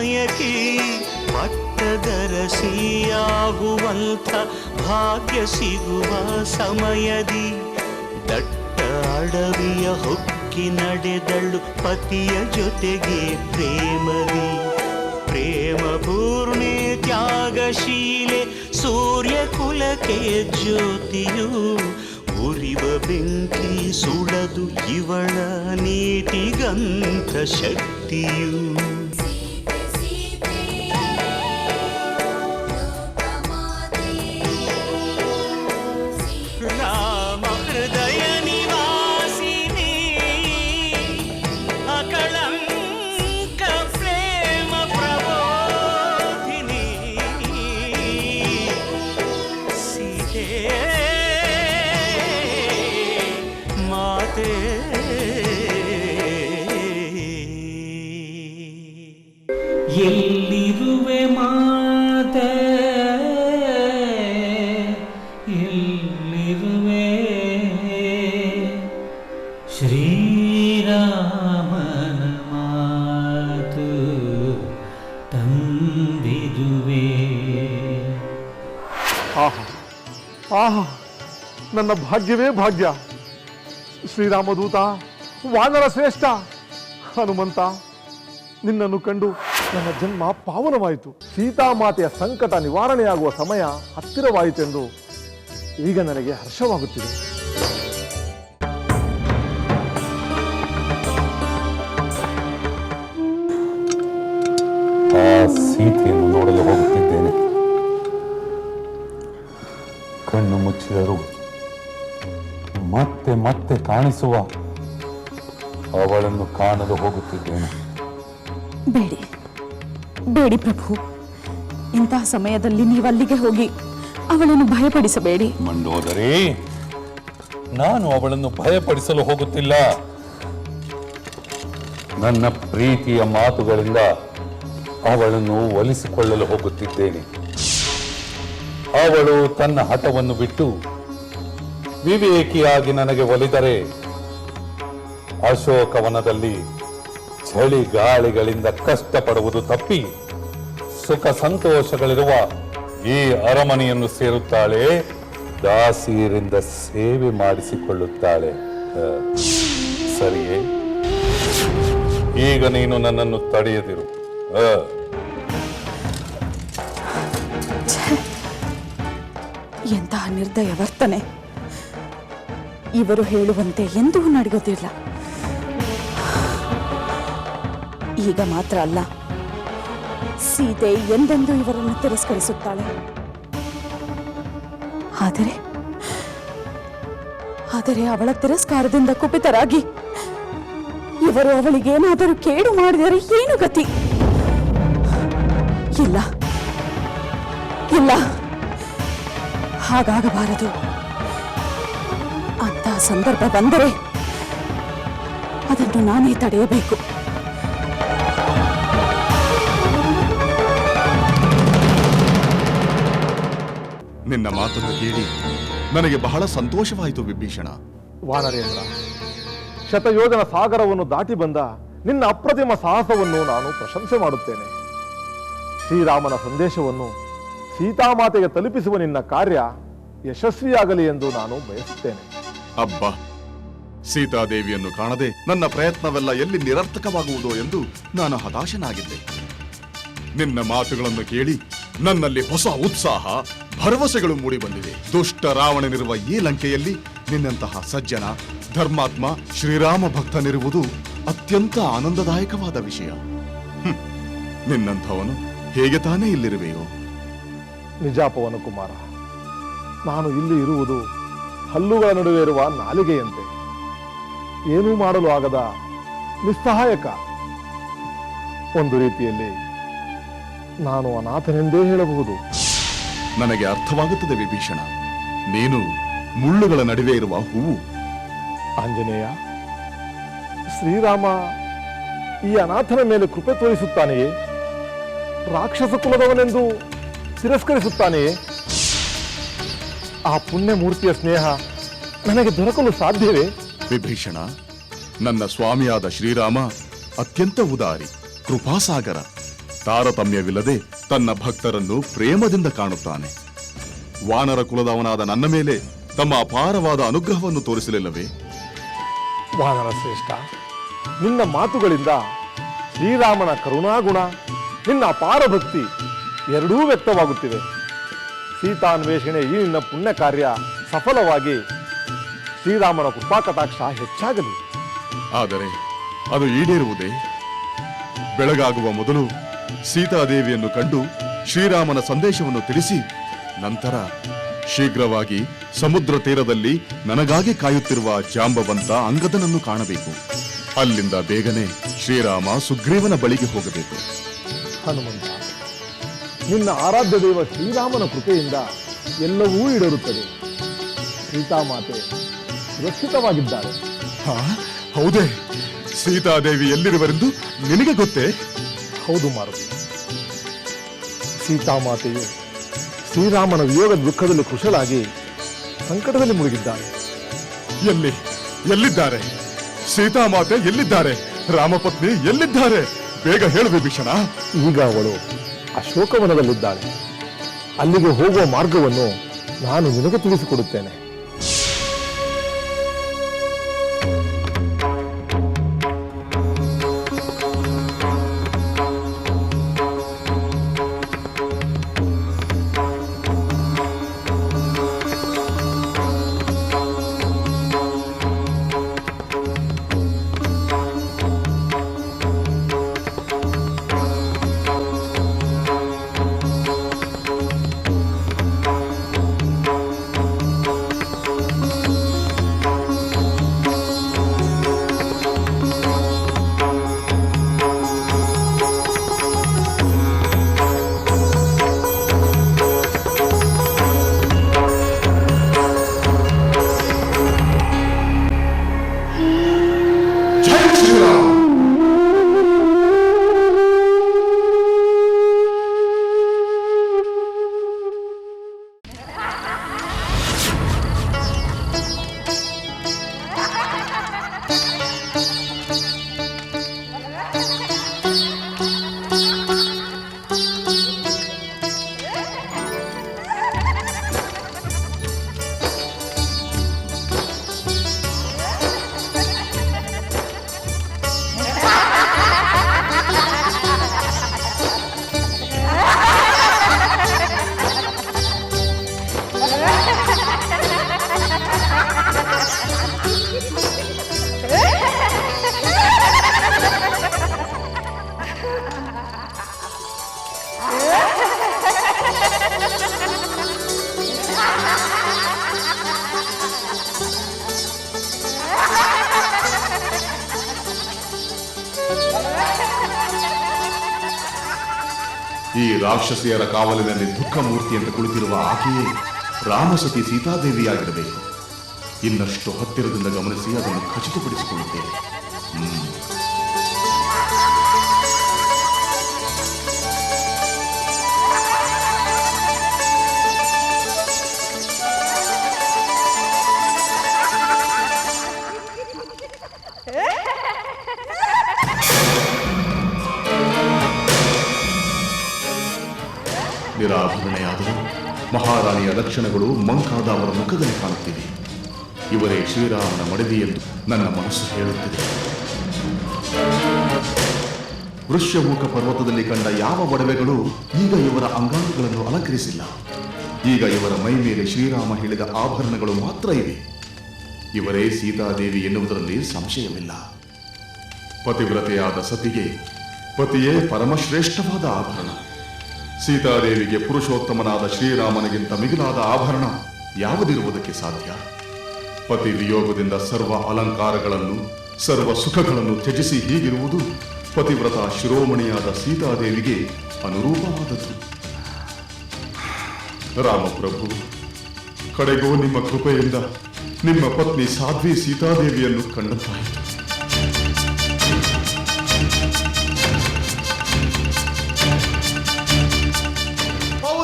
ನಾಯಕಿ ಪಟ್ಟದರಸಿಯಾಗುವಂಥ ಭಾಗ್ಯ ಸಿಗುವ ಸಮಯದಿ. ದಟ್ಟ ಅಡವಿಯ ಹೊಕ್ಕಿ ನಡೆದಳು ಪತಿಯ ಜೊತೆಗೆ ಪ್ರೇಮದಿ. ಪ್ರೇಮ ಪೂರ್ಣೆ ತ್ಯಾಗಶೀಲೆ ಸೂರ್ಯ ಕುಲಕ್ಕೆ ಜ್ಯೋತಿಯು ಉರಿವ ಬೆಂಕಿ ಸುಳದು ಇವಳ ನೀತಿಗಂಥ ಶಕ್ತಿಯು. ಆಹಾ. ಆಹಾ. ನನ್ನ ಭಾಗ್ಯವೇ ಭಾಗ್ಯ. ಶ್ರೀರಾಮದೂತ, ವಾನರ ಶ್ರೇಷ್ಠ, ಹನುಮಂತ, ನಿನ್ನನ್ನು ಕಂಡು ನನ್ನ ಜನ್ಮ ಪಾವನವಾಯಿತು. ಸೀತಾಮಾತೆಯ ಸಂಕಟ ನಿವಾರಣೆಯಾಗುವ ಸಮಯ ಹತ್ತಿರವಾಯಿತೆಂದು ಈಗ ನನಗೆ ಹರ್ಷವಾಗುತ್ತಿದೆ. ಸೀತೆಯನ್ನು ಮುಚ್ಚಿದರು ಮತ್ತೆ ಮತ್ತೆ ಕಾಣಿಸುವ ಅವಳನ್ನು ಕಾಣಲು ಹೋಗುತ್ತಿದ್ದೇನೆ. ಬೇಡಿ ಬೇಡಿ ಪ್ರಭು. ಇಂತಹ ಸಮಯದಲ್ಲಿ ನೀವು ಅಲ್ಲಿಗೆ ಹೋಗಿ ಅವಳನ್ನು ಭಯಪಡಿಸಬೇಡಿ. ಮಂಡೋದರಿ ನಾನು ಅವಳನ್ನು ಭಯಪಡಿಸಲು ಹೋಗುತ್ತಿಲ್ಲ. ನನ್ನ ಪ್ರೀತಿಯ ಮಾತುಗಳಿಂದ ಅವಳನ್ನು ಒಲಿಸಿಕೊಳ್ಳಲು ಹೋಗುತ್ತಿದ್ದೇನೆ. ಅವಳು ತನ್ನ ಹಠವನ್ನು ಬಿಟ್ಟು, ವಿವೇಕಿಯಾಗಿ ನನಗೆ ಒಲಿದರೆ, ಅಶೋಕವನದಲ್ಲಿ ಚಳಿಗಾಳಿಗಳಿಂದ ಕಷ್ಟಪಡುವುದು ತಪ್ಪಿ ಸುಖ ಸಂತೋಷಗಳಿರುವ ಈ ಅರಮನೆಯನ್ನು ಸೇರುತ್ತಾಳೆ, ದಾಸಿಯರಿಂದ ಸೇವೆ ಮಾಡಿಸಿಕೊಳ್ಳುತ್ತಾಳೆ. ಸರಿಯೇ. ಈಗ ನೀನು ನನ್ನನ್ನು ತಡೆಯದಿರು. ಎಂತಹ ನಿರ್ದಯ ವರ್ತನೆ? ಇವರು ಹೇಳುವಂತೆ ಎಂದೂ ನಡೆಯೋದಿಲ್ಲ ಈಗ ಮಾತ್ರ ಅಲ್ಲ, ಸೀತೆ ಎಂದೆಂದೂ ಇವರನ್ನು ತಿರಸ್ಕರಿಸುತ್ತಾಳೆ. ಆದರೆ ಆದರೆ ಅವಳ ತಿರಸ್ಕಾರದಿಂದ ಕುಪಿತರಾಗಿ ಇವರು ಅವಳಿಗೇನಾದರೂ ಕೇಡು ಮಾಡಿದರೆ ಏನು ಗತಿ? ಇಲ್ಲ. ಇಲ್ಲ. ಹಾಗಾಗಬಾರದು. ಅಂತ ಸಂದರ್ಭ ಬಂದರೆ ಅದನ್ನು ನಾನೇ ತಡೆಯಬೇಕು. ನಿನ್ನ ಮಾತನ್ನು ಕೇಳಿ ನನಗೆ ಬಹಳ ಸಂತೋಷವಾಯಿತು ವಿಭೀಷಣ. ವಾನರೇಂದ್ರ ಶತಯೋಜನ ಸಾಗರವನ್ನು ದಾಟಿ ಬಂದ ನಿನ್ನ ಅಪ್ರತಿಮ ಸಾಹಸವನ್ನು ನಾನು ಪ್ರಶಂಸೆ ಮಾಡುತ್ತೇನೆ. ಶ್ರೀರಾಮನ ಸಂದೇಶವನ್ನು ಸೀತಾಮಾತೆಗೆ ತಲುಪಿಸುವ ನಿನ್ನ ಕಾರ್ಯ ಯಶಸ್ವಿಯಾಗಲಿ ಎಂದು ನಾನು ಬಯಸುತ್ತೇನೆ. ಅಬ್ಬ, ಸೀತಾದೇವಿಯನ್ನು ಕಾಣದೆ ನನ್ನ ಪ್ರಯತ್ನವೆಲ್ಲ ಎಲ್ಲಿ ನಿರರ್ಥಕವಾಗುವುದೋ ಎಂದು ನಾನು ಹತಾಶನಾಗಿದ್ದೆ. ನಿನ್ನ ಮಾತುಗಳನ್ನು ಕೇಳಿ ನನ್ನಲ್ಲಿ ಹೊಸ ಉತ್ಸಾಹ, ಭರವಸೆಗಳು ಮೂಡಿಬಂದಿವೆ ದುಷ್ಟ ರಾವಣನಿರುವ ಈ ಲಂಕೆಯಲ್ಲಿ ನಿನ್ನಂತಹ ಸಜ್ಜನ, ಧರ್ಮಾತ್ಮ, ಶ್ರೀರಾಮ ಭಕ್ತನಿರುವುದು ಅತ್ಯಂತ ಆನಂದದಾಯಕವಾದ ವಿಷಯ. ನಿನ್ನಂಥವನು ಹೇಗೆ ತಾನೇ ಇಲ್ಲಿರುವೆಯೋ? ನಿಜಾಪವನ ಕುಮಾರ ನಾನು ಇಲ್ಲಿ ಇರುವುದು ಹಲ್ಲುಗಳ ನಡುವೆ ಇರುವ ನಾಲಿಗೆಯಂತೆ. ಏನೂ ಮಾಡಲು ಆಗದ ನಿಸ್ಸಹಾಯಕ. ಒಂದು ರೀತಿಯಲ್ಲಿ ನಾನು ಅನಾಥನೆಂದೇ ಹೇಳಬಹುದು. ನನಗೆ ಅರ್ಥವಾಗುತ್ತದೆ ವಿಭೀಷಣ. ನೀನು ಮುಳ್ಳುಗಳ ನಡುವೆ ಇರುವ ಹೂವು. ಆಂಜನೇಯ ಶ್ರೀರಾಮ ಈ ಅನಾಥನ ಮೇಲೆ ಕೃಪೆ ತೋರಿಸುತ್ತಾನೆಯೇ? ರಾಕ್ಷಸ ಕುಲದವನೆಂದು ತಿರಸ್ಕರಿಸುತ್ತಾನೆಯೇ? ಆ ಪುಣ್ಯ ಮೂರ್ತಿಯ ಸ್ನೇಹ ನನಗೆ ದೊರಕಲು ಸಾಧ್ಯವೇ? ವಿಭೀಷಣ ನನ್ನ ಸ್ವಾಮಿಯಾದ ಶ್ರೀರಾಮ ಅತ್ಯಂತ ಉದಾರಿ ಕೃಪಾಸಾಗರ. ತಾರತಮ್ಯವಿಲ್ಲದೆ ತನ್ನ ಭಕ್ತರನ್ನು ಪ್ರೇಮದಿಂದ ಕಾಣುತ್ತಾನೆ. ವಾನರ ಕುಲದವನಾದ ನನ್ನ ಮೇಲೆ ತಮ್ಮ ಅಪಾರವಾದ ಅನುಗ್ರಹವನ್ನು ತೋರಿಸಲಿಲ್ಲವೇ? ವಾನರ ಶ್ರೇಷ್ಠ ನಿನ್ನ ಮಾತುಗಳಿಂದ ಶ್ರೀರಾಮನ ಕರುಣಾಗುಣ ನಿನ್ನ ಅಪಾರ ಭಕ್ತಿ ಎರಡೂ ವ್ಯಕ್ತವಾಗುತ್ತಿವೆ. ಸೀತಾನ್ವೇಷಣೆ ಈ ನಿನ್ನ ಪುಣ್ಯ ಕಾರ್ಯ ಸಫಲವಾಗಿ ಶ್ರೀರಾಮನ ಕೃಪಾ ಕಟಾಕ್ಷ ಹೆಚ್ಚಾಗಲಿ. ಆದರೆ ಅದು ಈಡೇರುವುದೇ? ಬೆಳಗಾಗುವ ಮೊದಲು ಸೀತಾದೇವಿಯನ್ನು ಕಂಡು ಶ್ರೀರಾಮನ ಸಂದೇಶವನ್ನು ತಿಳಿಸಿ ನಂತರ ಶೀಘ್ರವಾಗಿ ಸಮುದ್ರ ತೀರದಲ್ಲಿ ನನಗಾಗಿ ಕಾಯುತ್ತಿರುವ ಜಾಂಬವಂತ ಅಂಗದನನ್ನು ಕಾಣಬೇಕು. ಅಲ್ಲಿಂದ ಬೇಗನೆ ಶ್ರೀರಾಮ ಸುಗ್ರೀವನ ಬಳಿಗೆ ಹೋಗಬೇಕು. ಹನುಮಂತ ನಿನ್ನ ಆರಾಧ್ಯ ದೈವ ಶ್ರೀರಾಮನ ಕೃಪೆಯಿಂದ ಎಲ್ಲವೂ ಈಡೇರುತ್ತದೆ. ಸೀತಾಮಾತೆ ಸುರಕ್ಷಿತವಾಗಿದ್ದಾರೆ. ಹಾ ಹೌದೇ. ಸೀತಾದೇವಿ ಎಲ್ಲಿರುವರೆಂದು ನಿನಗೆ ಗೊತ್ತೇ? ಹೌದು ಮಾರುತಿ. ಸೀತಾಮಾತೆಯು ಶ್ರೀರಾಮನ ವಿಯೋಗ ದುಃಖದಲ್ಲಿ ಕುಶಲಾಗಿ ಸಂಕಟದಲ್ಲಿ ಮುಳುಗಿದ್ದಾಳೆ ಎಲ್ಲಿ? ಎಲ್ಲಿದ್ದಾರೆ? ಸೀತಾಮಾತೆ ಎಲ್ಲಿದ್ದಾರೆ? ರಾಮಪತ್ನಿ ಎಲ್ಲಿದ್ದಾರೆ? ಬೇಗ ಹೇಳು ಭೀಷಣ ಈಗ ಅವಳು ಅಶೋಕವನದಲ್ಲಿದ್ದಾಳೆ ಅಲ್ಲಿಗೆ ಹೋಗುವ ಮಾರ್ಗವನ್ನು ನಾನು ನಿನಗೆ ತಿಳಿಸಿಕೊಡುತ್ತೇನೆ. Judah. ರಾಕ್ಷಸಿಯರ ಕಾವಲಿನಲ್ಲಿ ದುಃಖ ಅಂತ ಕುಳಿತಿರುವ ಆಕೆಯೇ ರಾಮಸತಿ ಸೀತಾದೇವಿಯಾಗಿರಬೇಕು. ಇನ್ನಷ್ಟು ಹತ್ತಿರದಿಂದ ಗಮನಿಸಿ ಅದನ್ನು ಖಚಿತಪಡಿಸಿಕೊಳ್ಳುತ್ತೇನೆ. ಹ್ಮ್. ಲಕ್ಷಣಗಳು ಮಂಕಾದ ಅವರ ಮುಖದಲ್ಲಿ ಕಾಣುತ್ತಿವೆ. ಇವರೇ ಶ್ರೀರಾಮನ ಮಡದಿ ಎಂದು ನನ್ನ ಮನಸ್ಸು ಹೇಳುತ್ತಿದೆ. ವೃಷ್ಯಮುಖ ಪರ್ವತದಲ್ಲಿ ಕಂಡ ಯಾವ ಒಡವೆಗಳು ಈಗ ಇವರ ಅಂಗಾಂಗಗಳನ್ನು ಅಲಂಕರಿಸಿಲ್ಲ. ಈಗ ಇವರ ಮೈ ಮೇಲೆ ಶ್ರೀರಾಮ ಹೇಳಿದ ಆಭರಣಗಳು ಮಾತ್ರ ಇವೆ. ಇವರೇ ಸೀತಾದೇವಿ ಎನ್ನುವುದರಲ್ಲಿ ಸಂಶಯವಿಲ್ಲ. ಪತಿವ್ರತೆಯಾದ ಸತಿಗೆ ಪತಿಯೇ ಪರಮಶ್ರೇಷ್ಠವಾದ ಆಭರಣ. ಸೀತಾದೇವಿಗೆ ಪುರುಷೋತ್ತಮನಾದ ಶ್ರೀರಾಮನಿಗಿಂತ ಮಿಗಿಲಾದ ಆಭರಣ ಯಾವುದಿರುವುದಕ್ಕೆ ಸಾಧ್ಯ? ಪತಿ ವಿಯೋಗದಿಂದ ಸರ್ವ ಅಲಂಕಾರಗಳನ್ನು, ಸರ್ವ ಸುಖಗಳನ್ನು ತ್ಯಜಿಸಿ ಹೀಗಿರುವುದು ಪತಿವ್ರತ ಶಿರೋಮಣಿಯಾದ ಸೀತಾದೇವಿಗೆ ಅನುರೂಪವಾದದ್ದು. ರಾಮಪ್ರಭು, ಕಡೆಗೂ ನಿಮ್ಮ ಕೃಪೆಯಿಂದ ನಿಮ್ಮ ಪತ್ನಿ ಸಾಧ್ವಿ ಸೀತಾದೇವಿಯನ್ನು ಕಂಡಂತಾಯಿತು.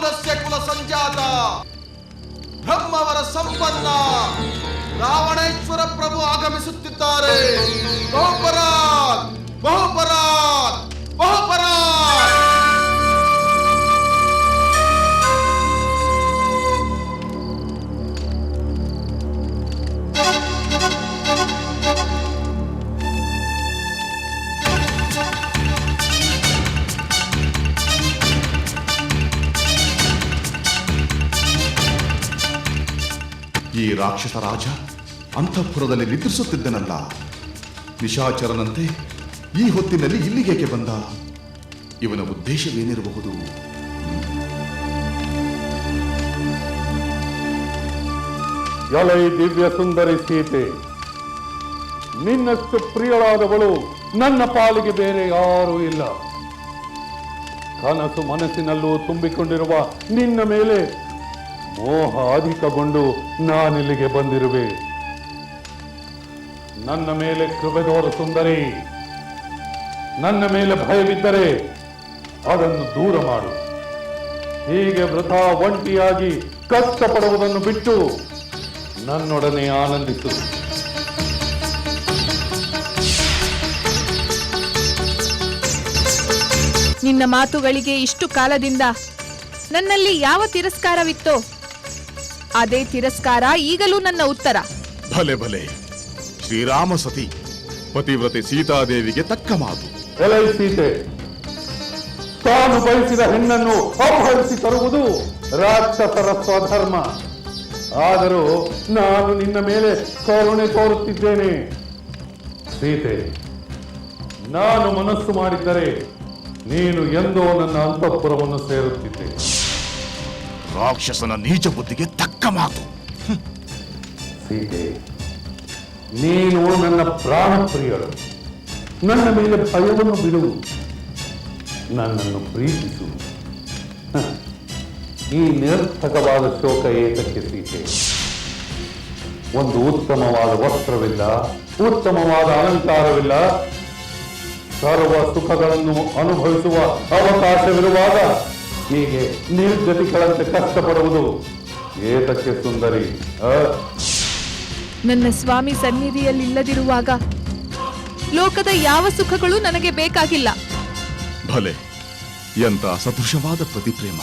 ಪೌರಸ್ಯ ಕುಲ ಸಂಜಾತ. ಬ್ರಹ್ಮವರ ಸಂಪನ್ನ. ರಾವಣೇಶ್ವರ ಪ್ರಭು ಆಗಮಿಸುತ್ತಿದ್ದಾರೆ. ಬಹುಪರಾತ್ ಬಹುಪರಾತ್ ಬಹುಪರಾತ್. ಈ ರಾಕ್ಷಸ ರಾಜ ಅಂತಃಪುರದಲ್ಲಿ ನಿದ್ರಿಸುತ್ತಿದ್ದನಲ್ಲ. ನಿಶಾಚರನಂತೆ ಈ ಹೊತ್ತಿನಲ್ಲಿ ಇಲ್ಲಿಗೇಕೆ ಬಂದ? ಇವನ ಉದ್ದೇಶವೇನಿರಬಹುದು? ಎಲೈ ದಿವ್ಯ ಸುಂದರಿ ಸೀತೆ, ನಿನ್ನಷ್ಟು ಪ್ರಿಯಳಾದವಳು ನನ್ನ ಪಾಲಿಗೆ ಬೇರೆ ಯಾರೂ ಇಲ್ಲ. ಕನಸು ಮನಸ್ಸಿನಲ್ಲೂ ತುಂಬಿಕೊಂಡಿರುವ ನಿನ್ನ ಮೇಲೆ ಮೋಹ ಅಧಿಕಗೊಂಡು ನಾನಿಲ್ಲಿಗೆ ಬಂದಿರುವೆ. ನನ್ನ ಮೇಲೆ ಕೃಪೆದೋರ ಸುಂದರಿ ನನ್ನ ಮೇಲೆ ಭಯವಿದ್ದರೆ ಅದನ್ನು ದೂರ ಮಾಡು. ಹೀಗೆ ವೃಥಾ ಒಂಟಿಯಾಗಿ ಕಷ್ಟಪಡುವುದನ್ನು ಬಿಟ್ಟು ನನ್ನೊಡನೆ ಆನಂದಿಸು. ನಿನ್ನ ಮಾತುಗಳಿಗೆ ಇಷ್ಟು ಕಾಲದಿಂದ ನನ್ನಲ್ಲಿ ಯಾವ ತಿರಸ್ಕಾರವಿತ್ತೋ ಅದೇ ತಿರಸ್ಕಾರ ಈಗಲೂ ನನ್ನ ಉತ್ತರ. ಭಲೆ ಭಲೆ. ಶ್ರೀರಾಮ ಸತಿ ಪತಿವ್ರತೆ ಸೀತಾದೇವಿಗೆ ತಕ್ಕ ಮಾತು. ಎಲೈ ಸೀತೆ. ತಾನು ಬಯಸಿದ ಹೆಣ್ಣನ್ನು ಅಪಹರಿಸಿ ತರುವುದು ರಾಕ್ಷಸರ ಸ್ವಧರ್ಮ. ಆದರೂ ನಾನು ನಿನ್ನ ಮೇಲೆ ಕರುಣೆ ತೋರುತ್ತಿದ್ದೇನೆ. ಸೀತೆ ನಾನು ಮನಸ್ಸು ಮಾಡಿದ್ದರೆ ನೀನು ಎಂದೋ ನನ್ನ ಅಂತಃಪುರವನ್ನು ಸೇರುತ್ತಿದ್ದೆ. ರಾಕ್ಷಸನ ನೀಚ ಬುದ್ಧಿಗೆ ತಕ್ಕ ನೀನು ನನ್ನ ಪ್ರಾಣ ಪ್ರಿಯರು ನನ್ನ ಮೇಲೆ ಭಯವನ್ನು ಬಿಡು. ನನ್ನನ್ನು ಪ್ರೀತಿಸು. ಈ ನಿರರ್ಥಕವಾದ ಶೋಕ ಏತಕ್ಕೆ ಸೀತೆ? ಒಂದು ಉತ್ತಮವಾದ ವಸ್ತ್ರವಿಲ್ಲ, ಉತ್ತಮವಾದ ಅಲಂಕಾರವಿಲ್ಲ. ಸರ್ವ ಸುಖಗಳನ್ನು ಅನುಭವಿಸುವ ಅವಕಾಶವಿರುವಾಗ ಹೀಗೆ ನಿರ್ಗತಿಗಳಂತೆ ಕಷ್ಟಪಡುವುದು ಏತಕ್ಕೆ ಸುಂದರಿ? ಆ? ನನ್ನ ಸ್ವಾಮಿ ಸನ್ನಿಧಿಯಲ್ಲಿಲ್ಲದಿರುವಾಗ ಲೋಕದ ಯಾವ ಸುಖಗಳು ನನಗೆ ಬೇಕಾಗಿಲ್ಲ. ಭಲೆ ಎಂತ ಸದೃಶವಾದ ಪ್ರತಿಪ್ರೇಮ.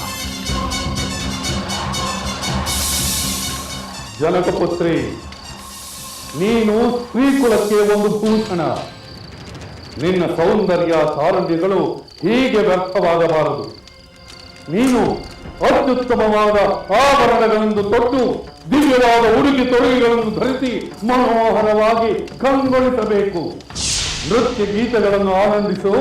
ಜನಕಪುತ್ರಿ ನೀನು ಸ್ತ್ರೀಕುಲಕ್ಕೆ ಒಂದು ಭೂಷಣ. ನಿನ್ನ ಸೌಂದರ್ಯ ತಾರುಣ್ಯಗಳು ಹೀಗೆ ವ್ಯರ್ಥವಾಗಬಾರದು. ನೀನು ಅತ್ಯುತ್ತಮವಾದ ಆಭರಣಗಳನ್ನು ತೊಟ್ಟು ದಿವ್ಯವಾದ ಉಡುಗೆ ತೊಡುಗೆಗಳನ್ನು ಧರಿಸಿ ಮನೋಹರವಾಗಿ ಕಂಗೊಳಿಸಬೇಕು. ನೃತ್ಯ ಗೀತೆಗಳನ್ನು ಆನಂದಿಸು,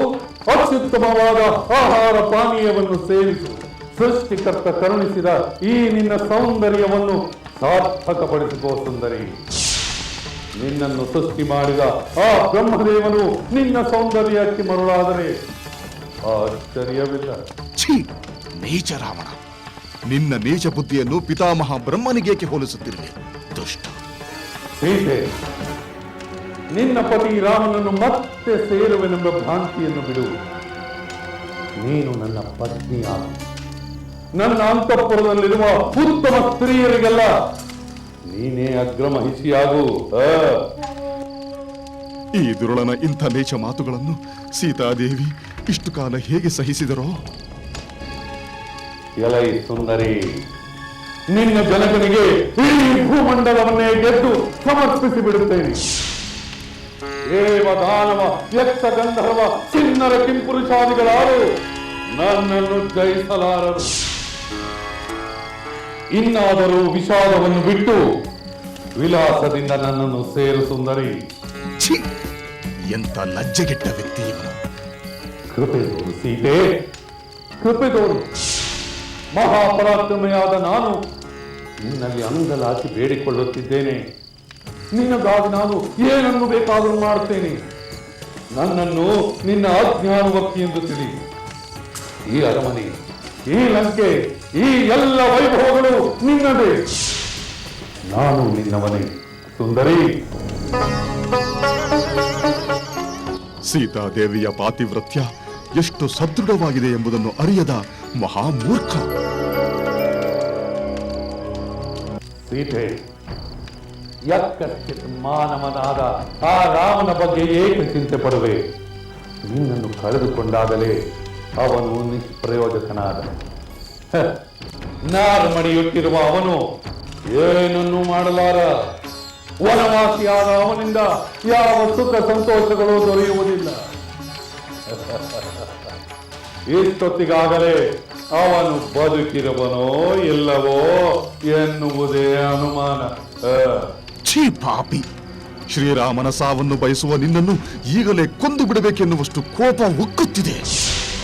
ಅತ್ಯುತ್ತಮವಾದ ಆಹಾರ ಪಾನೀಯವನ್ನು ಸೇವಿಸು. ಸೃಷ್ಟಿಕರ್ತ ಕರುಣಿಸಿದ ಈ ನಿನ್ನ ಸೌಂದರ್ಯವನ್ನು ಸಾರ್ಥಕಪಡಿಸಿಕೋ ಸುಂದರಿ. ನಿನ್ನನ್ನು ಸೃಷ್ಟಿ ಮಾಡಿದ ಆ ಬ್ರಹ್ಮದೇವನು ನಿನ್ನ ಸೌಂದರ್ಯಕ್ಕೆ ಮರುಳಾದರೆ ಆಶ್ಚರ್ಯವಿಲ್ಲ. ನೀಚ ರಾವಣ. ನಿನ್ನ ನೀಚ ಬುದ್ಧಿಯನ್ನು ಪಿತಾಮಹ ಬ್ರಹ್ಮನಿಗೇಕೆ ಹೋಲಿಸುತ್ತಿರುವೆ ದುಷ್ಟ. ಸೀತೆ ನಿನ್ನ ಪತಿ ರಾಮನನ್ನು ಮತ್ತೆ ಸೇರುವೆನೆಂಬ ಭ್ರಾಂತಿಯನ್ನು ಬಿಡು. ನೀನು ನನ್ನ ಪತ್ನಿಯ ನನ್ನ ಅಂತಃಪುರದಲ್ಲಿರುವ ಉತ್ತಮ ಸ್ತ್ರೀಯರಿಗೆಲ್ಲ ನೀನೇ ಅಗ್ರಮಹಿಷಿಯಾಗು ಆ. ಈ ದುರುಳನ ಇಂಥ ನೀಚ ಮಾತುಗಳನ್ನು ಸೀತಾದೇವಿ ಇಷ್ಟು ಕಾಲ ಹೇಗೆ ಸಹಿಸಿದರೋ? ಎಲೈ ಸುಂದರಿ ನಿನ್ನ ಜನಕನಿಗೆ ಇಡೀ ಭೂಮಂಡಲವನ್ನೇ ಗೆದ್ದು ಸಮರ್ಪಿಸಿ ಬಿಡುತ್ತೇನೆ ದೇವ ದಾನವ ಯಕ್ಷ ಗಂಧರ್ವ ಚಿನ್ನರ ಕಿಂಪುರುಷಾದಿಗಳಾರು ನನ್ನನ್ನು ಜಯಿಸಲಾರರು. ಇನ್ನಾದರೂ ವಿಷಾದವನ್ನು ಬಿಟ್ಟು ವಿಲಾಸದಿಂದ ನನ್ನನ್ನು ಸೇರು ಸುಂದರಿ. ಛೀ ಎಂತ ಲಜ್ಜೆಗೆಟ್ಟ ವ್ಯಕ್ತಿ ಇವನು. ಕೃಪೆ ತೋರು ಸೀತೆ ಕೃಪೆ ತೋರು. ಮಹಾಪರಾಕ್ರಮೆಯಾದ ನಾನು ನಿನ್ನಲ್ಲಿ ಅಂಗಲಾಚಿ ಬೇಡಿಕೊಳ್ಳುತ್ತಿದ್ದೇನೆ. ನಿನ್ನಗಾಗಿ ನಾನು ಏನನ್ನು ಬೇಕಾದರೂ ಮಾಡುತ್ತೇನೆ? ನನ್ನನ್ನು ನಿನ್ನ ಅಜ್ಞಾನುಭಕ್ತಿ ಎಂದು ತಿಳಿ ಈ ಅರಮನೆ, ಈ ಲಂಕೆ, ಈ ಎಲ್ಲ ವೈಭವಗಳು ನಿನ್ನದೇ. ನಾನು ನಿನ್ನವನೇ, ಸುಂದರಿ. ಸೀತಾದೇವಿಯ ಪಾತಿವ್ರತ್ಯ ಎಷ್ಟು ಸದೃಢವಾಗಿದೆ ಎಂಬುದನ್ನು ಅರಿಯದ ಮಹಾಮೂರ್ಖ. ಸೀತೆ ಯಕ್ಕಶ್ಚಿತ್ ಮಾನವನಾದ ಆ ರಾಮನ ಬಗ್ಗೆ ಏಕೆ ಚಿಂತೆ ಪಡುವೆ? ನಿನ್ನನ್ನು ಕಳೆದುಕೊಂಡಾಗಲೇ ಅವನು ನಿಷ್ಪ್ರಯೋಜಕನಾದ ನಾರ್ಮಡಿಯುಟ್ಟಿರುವ ಅವನು ಏನನ್ನು ಮಾಡಲಾರ? ವನವಾಸಿಯಾದ ಅವನಿಂದ ಯಾವ ಸುಖ ಸಂತೋಷಗಳು ದೊರೆಯುವುದಿಲ್ಲ. ಇಷ್ಟೊತ್ತಿಗಾಗಲೇ ಅವನು ಬದುಕಿರುವನೋ ಇಲ್ಲವೋ ಎನ್ನುವುದೇ ಅನುಮಾನ. ಛೀ ಪಾಪಿ. ಶ್ರೀರಾಮನ ಸಾವನ್ನು ಬಯಸುವ ನಿನ್ನನ್ನು ಈಗಲೇ ಕೊಂದು ಬಿಡಬೇಕೆನ್ನುವಷ್ಟು ಕೋಪ ಉಕ್ಕುತ್ತಿದೆ.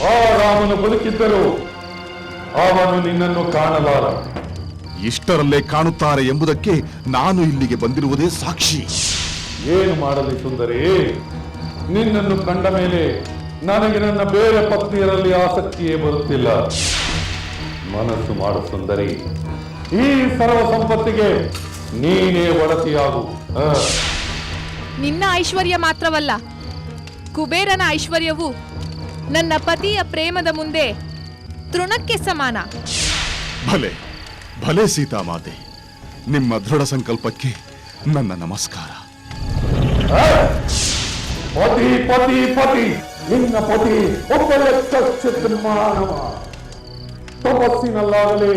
ಆ ರಾಮನು ಬದುಕಿದ್ದರು ಅವನು ನಿನ್ನನ್ನು ಕಾಣಲಾರ ಇಷ್ಟರಲ್ಲೇ ಕಾಣುತ್ತಾರೆ ಎಂಬುದಕ್ಕೆ ನಾನು ಇಲ್ಲಿಗೆ ಬಂದಿರುವುದೇ ಸಾಕ್ಷಿ. ಏನು ಮಾಡಲಿ ಸುಂದರಿ? ನಿನ್ನನ್ನು ಕಂಡ ಮೇಲೆ ನನಗೆ ನನ್ನ ಬೇರೆ ಪತ್ನಿಯರಲ್ಲಿ ಆಸಕ್ತಿಯೇ ಬರುತ್ತಿಲ್ಲ. ಮನಸ್ಸು ಮಾಡು ಸುಂದರಿ. ಈ ಸರ್ವ ಸಂಪತ್ತಿಗೆ ನೀನೇ ಒಡತಿಯಾಗು. ನಿನ್ನ ಐಶ್ವರ್ಯ ಮಾತ್ರವಲ್ಲ ಕುಬೇರನ ಐಶ್ವರ್ಯವು ನನ್ನ ಪತಿಯ ಪ್ರೇಮದ ಮುಂದೆ ತೃಣಕ್ಕೆ ಸಮಾನ. ಭಲೆ ಭಲೆ ಸೀತಾಮಾತೆ. ನಿಮ್ಮ ದೃಢ ಸಂಕಲ್ಪಕ್ಕೆ ನನ್ನ ನಮಸ್ಕಾರ. ಪತಿ ಪತಿ ಪತಿ. ನಿನ್ನ ಪತಿ ಒಬ್ಬ ಯಕ್ಷಚಿತ್ ಮಾನವ ತಪಸ್ಸಿನಲ್ಲಾಗಲಿ,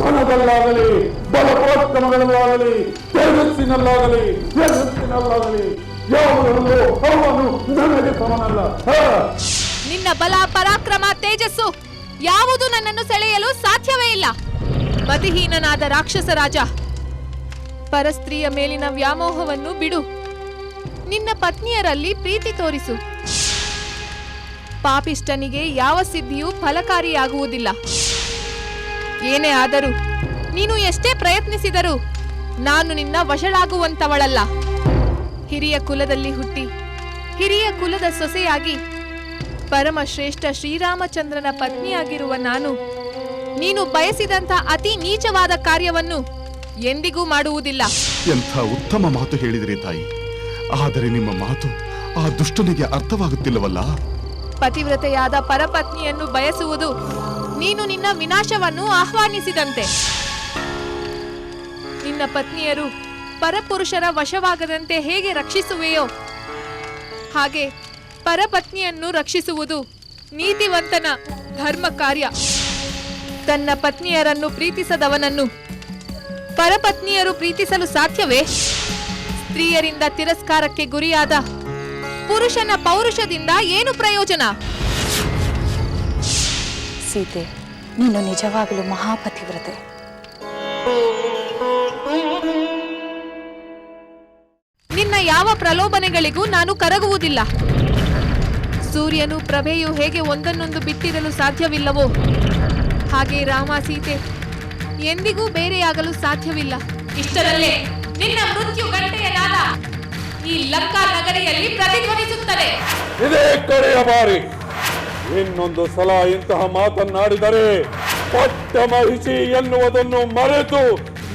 ಧನದಲ್ಲಾಗಲಿ ಬಲಪರಾಕ್ರಮಗಳಲ್ಲಾಗಲಿ ತೇಜಸ್ಸಿನಲ್ಲಾಗಲಿ ಯಶಸ್ಸಿನಲ್ಲಾಗಲಿ, ಯಾವುದರಲ್ಲೂ ಅವನು ನನಗೆ ಸಮನಲ್ಲ! ನಿನ್ನ ಬಲ, ಪರಾಕ್ರಮ, ತೇಜಸ್ಸು ಯಾವುದು ನನ್ನನ್ನು ಸೆಳೆಯಲು ಸಾಧ್ಯವೇ ಇಲ್ಲ. ಮತಿಹೀನನಾದ ರಾಕ್ಷಸ ರಾಜ, ಪರಸ್ತ್ರೀಯ ಮೇಲಿನ ವ್ಯಾಮೋಹವನ್ನು ಬಿಡು. ನಿನ್ನ ಪತ್ನಿಯರಲ್ಲಿ ಪ್ರೀತಿ ತೋರಿಸು. ಪಾಪಿಷ್ಟನಿಗೆ ಯಾವ ಸಿದ್ಧಿಯೂ ಫಲಕಾರಿಯಾಗುವುದಿಲ್ಲ. ಏನೇ ಆದರೂ ನೀನು ಎಷ್ಟೇ ಪ್ರಯತ್ನಿಸಿದರೂ ನಾನು ನಿನ್ನ ವಶಳಾಗುವಂತವಳಲ್ಲ. ಹಿರಿಯ ಕುಲದಲ್ಲಿ ಹುಟ್ಟಿ, ಹಿರಿಯ ಕುಲದ ಸೊಸೆಯಾಗಿ ಪರಮಶ್ರೇಷ್ಠ ಶ್ರೀರಾಮಚಂದ್ರನ ಪತ್ನಿಯಾಗಿರುವ ನಾನು, ನೀನು ಬಯಸಿದಂತ ಅತಿ ನೀಚವಾದ ಕಾರ್ಯವನ್ನು ಎಂದಿಗೂ ಮಾಡುವುದಿಲ್ಲ. ಎಂಥ ಉತ್ತಮ ಮಾತು ಹೇಳಿದಿರಿ ತಾಯಿ. ಆದರೆ ನಿಮ್ಮ ಮಾತು ಆ ದುಷ್ಟನಿಗೆ ಅರ್ಥವಾಗುತ್ತಿಲ್ಲವಲ್ಲ. ಪತಿವ್ರತೆಯಾದ ಪರಪತ್ನಿಯನ್ನು ಬಯಸುವುದು ನೀನು ನಿನ್ನ ವಿನಾಶವನ್ನು ಆಹ್ವಾನಿಸಿದಂತೆ. ನಿನ್ನ ಪತ್ನಿಯರು ಪರಪುರುಷರ ವಶವಾಗದಂತೆ ಹೇಗೆ ರಕ್ಷಿಸುವೆಯೋ, ಹಾಗೆ ಪರಪತ್ನಿಯನ್ನು ರಕ್ಷಿಸುವುದು ನೀತಿವಂತನ ಧರ್ಮ ಕಾರ್ಯ ತನ್ನ ಪತ್ನಿಯರನ್ನು ಪ್ರೀತಿಸದವನನ್ನು ಪರಪತ್ನಿಯರು ಪ್ರೀತಿಸಲು ಸಾಧ್ಯವೇ? ಸ್ತ್ರೀಯರಿಂದ ತಿರಸ್ಕಾರಕ್ಕೆ ಗುರಿಯಾದ ಪುರುಷನ ಪೌರುಷದಿಂದ ಏನು ಪ್ರಯೋಜನ? ಸೀತೆ ನೀನು ನಿಜವಾಗಲೂ ಮಹಾಪತಿವ್ರತೆ. ನಿನ್ನ ಯಾವ ಪ್ರಲೋಭನೆಗಳಿಗೂ ನಾನು ಕರಗುವುದಿಲ್ಲ. ಸೂರ್ಯನು ಪ್ರಭೆಯು ಹೇಗೆ ಒಂದನ್ನೊಂದು ಬಿಟ್ಟಿರಲು ಸಾಧ್ಯವಿಲ್ಲವೋ? ಹಾಗೆ ರಾಮ ಸೀತೆ ಎಂದಿಗೂ ಬೇರೆಯಾಗಲು ಸಾಧ್ಯವಿಲ್ಲ. ಇಷ್ಟರಲ್ಲೇ ನಿನ್ನ ಮೃತ್ಯು ಗಂಟೆಯ ನಾದ ಈ ಲಂಕಾ ನಗರಿಯಲ್ಲಿ ಪ್ರತಿಧ್ವನಿಸುತ್ತದೆ. ಇದೇ ಕಡೆಯ ಬಾರಿ ಇನ್ನೊಂದು ಸಲ ಇಂತಹ ಮಾತನ್ನಾಡಿದರೆ ಪಟ್ಟ ಮಹಿಷಿ ಎನ್ನುವುದನ್ನು ಮರೆತು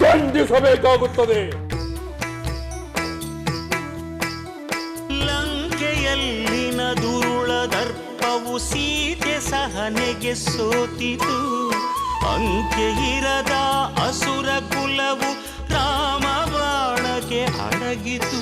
ದಂಡಿಸಬೇಕಾಗುತ್ತದೆ ಲಂಕೆಯಲ್ಲಿನ ದುರುಳ ದರ್ಪವು ಸೀತೆ ಸಹನೆಗೆ ಸೋತಿತು. ಅಂಕೆ ಇರದ ಅಸುರ ಕುಲವು ರಾಮ ಬಾಣಕ್ಕೆ ಅಡಗಿತು.